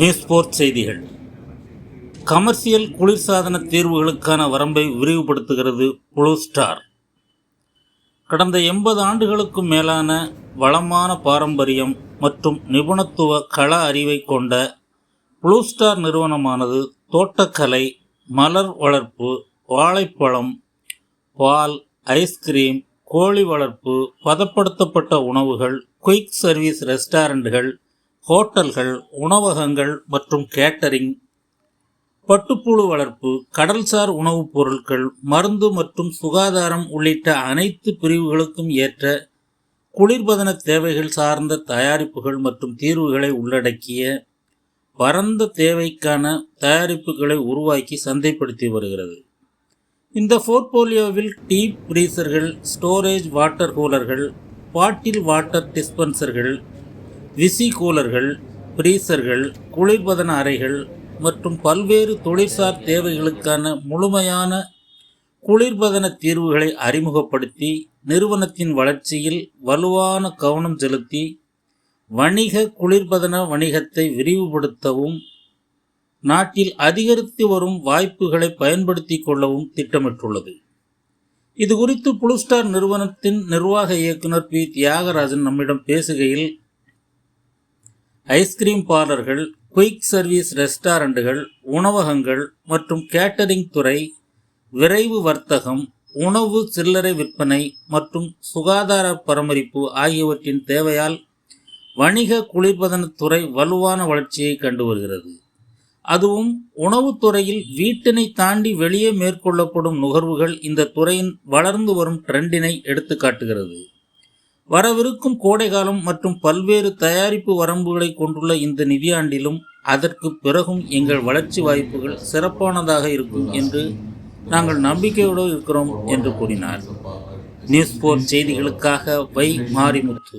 News செய்திகள். Commercial குளிர்சாதன தீர்வுகளுக்கான வரம்பை விரிவுபடுத்துகிறது ப்ளூ ஸ்டார். கடந்த எண்பது ஆண்டுகளுக்கும் மேலான வளமான பாரம்பரியம் மற்றும் நிபுணத்துவ கள அறிவை கொண்ட புளூ ஸ்டார் நிறுவனமானது தோட்டக்கலை மலர் வளர்ப்பு வாழைப்பழம் பால் ஐஸ்கிரீம் கோழி வளர்ப்பு பதப்படுத்தப்பட்ட உணவுகள் குயிக் சர்வீஸ் ரெஸ்டாரண்ட்டுகள் ஹோட்டல்கள் உணவகங்கள் மற்றும் கேட்டரிங் பட்டுப்புழு வளர்ப்பு கடல்சார் உணவுப் பொருட்கள் மருந்து மற்றும் சுகாதாரம் உள்ளிட்ட அனைத்து பிரிவுகளுக்கும் ஏற்ற குளிர்பதன தேவைகள் சார்ந்த தயாரிப்புகள் மற்றும் தீர்வுகளை உள்ளடக்கிய பரந்த தேவைக்கான தயாரிப்புகளை உருவாக்கி சந்தைப்படுத்தி வருகிறது. இந்த போர்ட்போலியோவில் டீப் ஃப்ரீசர்கள் ஸ்டோரேஜ் வாட்டர் கூலர்கள் பாட்டில் வாட்டர் டிஸ்பென்சர்கள் விசி கூலர்கள் ஃப்ரீசர்கள் குளிர்பதன அறைகள் மற்றும் பல்வேறு தொழிற்சார் தேவைகளுக்கான முழுமையான குளிர்பதன தீர்வுகளை அறிமுகப்படுத்தி நிறுவனத்தின் வளர்ச்சியில் வலுவான கவனம் செலுத்தி வணிக குளிர்பதன வணிகத்தை விரிவுபடுத்தவும் நாட்டில் அதிகரித்து வரும் வாய்ப்புகளை பயன்படுத்தி கொள்ளவும் திட்டமிட்டுள்ளது. இது குறித்து புளுஸ்டார் நிறுவனத்தின் நிர்வாக இயக்குனர் பி. தியாகராஜன் நம்மிடம் பேசுகையில் ஐஸ்கிரீம் பார்லர்கள் குயிக் சர்வீஸ் ரெஸ்டாரண்ட்டுகள் உணவகங்கள் மற்றும் கேட்டரிங் துறை விரைவு வர்த்தகம் உணவு சில்லறை விற்பனை மற்றும் சுகாதார பராமரிப்பு ஆகியவற்றின் தேவையால் வணிக குளிர்பதன துறை வலுவான வளர்ச்சியை கண்டு வருகிறது. அதுவும் உணவுத்துறையில் வீட்டினை தாண்டி வெளியே மேற்கொள்ளப்படும் நுகர்வுகள் இந்த துறையின் வளர்ந்து வரும் ட்ரெண்டினை எடுத்துக்காட்டுகிறது. வரவிருக்கும் கோடைகாலம் மற்றும் பல்வேறு தயாரிப்பு வரம்புகளை கொண்டுள்ள இந்த நிதியாண்டிலும் அதற்கு பிறகும் எங்கள் வளர்ச்சி வாய்ப்புகள் சிறப்பானதாக இருக்கும் என்று நாங்கள் நம்பிக்கையோடு இருக்கிறோம் என்று கூறினார். நியூஸ் போர் செய்திகளுக்காக வை மாரிமுத்து.